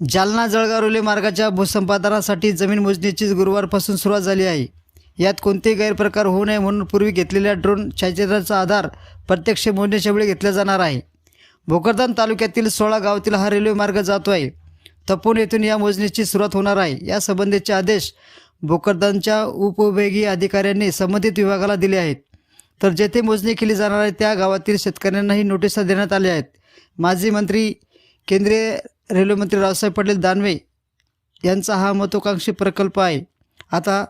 Jalna Jalgaon railway मार्गाच्या भूसंपादनासाठी जमीन मोजणीची गुरुवारपासून सुरुवात झाली आहे. यात कोणतेही गैरप्रकार होऊ नये म्हणून पूर्वी घेतलेल्या ड्रोन छायाचित्राचा आधार प्रत्यक्ष मोजण्याच्या वेळी घेतला जाणार आहे. भोकरदान तालुक्यातील सोळा गावातील हा रेल्वे मार्ग जातो आहे. तपोन येथून या मोजणीची सुरुवात होणार आहे. यासंबंधीचे आदेश भोकरदानच्या उपविभागीय अधिकाऱ्यांनी संबंधित विभागाला दिले आहेत. तर जेथे मोजणी केली जाणार आहे त्या गावातील शेतकऱ्यांनाही नोटिसा देण्यात आल्या आहेत. माजी मंत्री केंद्रीय रेल्वेमंत्री रावसाहेब पटेल दानवे यांचा हा महत्त्वाकांक्षी प्रकल्प आहे. आता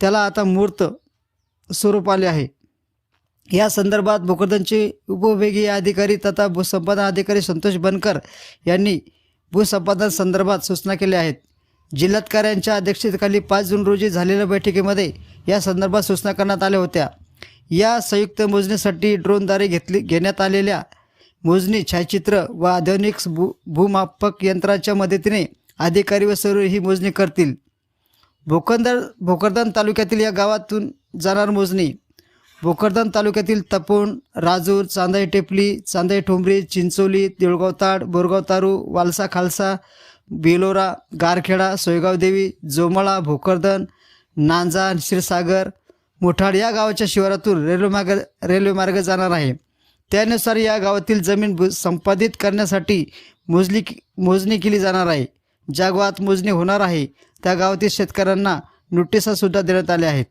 त्याला आता मूर्त स्वरूप आले आहे. या संदर्भात भोकरदनचे उपविभागीय अधिकारी तथा भूसंपादन अधिकारी संतोष बनकर यांनी भूसंपादन संदर्भात सूचना केल्या आहेत. जिल्हाधिकाऱ्यांच्या अध्यक्षतेखाली पाच जून रोजी झालेल्या बैठकीमध्ये या संदर्भात सूचना करण्यात आल्या होत्या. या संयुक्त मोजणीसाठी ड्रोनद्वारे घेतली घेण्यात आलेल्या मोजणी छायाचित्र व आधुनिक भू भूमापक यंत्राच्या मदतीने अधिकारी व सर्व ही मोजणी करतील. भोकरदान भोकरदन तालुक्यातील या गावातून जाणार मोजणी. भोकरदन तालुक्यातील तपोण राजूर चांदाई टेपली चांदाई ठोंबरी चिंचोली देऊळगाव ताड बोरगाव तारू वालसा खालसा बेलोरा गारखेडा सोयगाव देवी जोमळा भोकरदन नांजा क्षीरसागर मोठाड या गावाच्या शिवारातून रेल्वे मार्ग रेल्वे मार्ग जाणार आहे. त्यानुसार या गावातील जमीन संपादित करण्यासाठी मोजली मोजणी केली जाणार आहे. ज्या गावात मोजणी होणार आहे त्या गावातील शेतकऱ्यांना नोटिसासुद्धा देण्यात आल्या आहेत.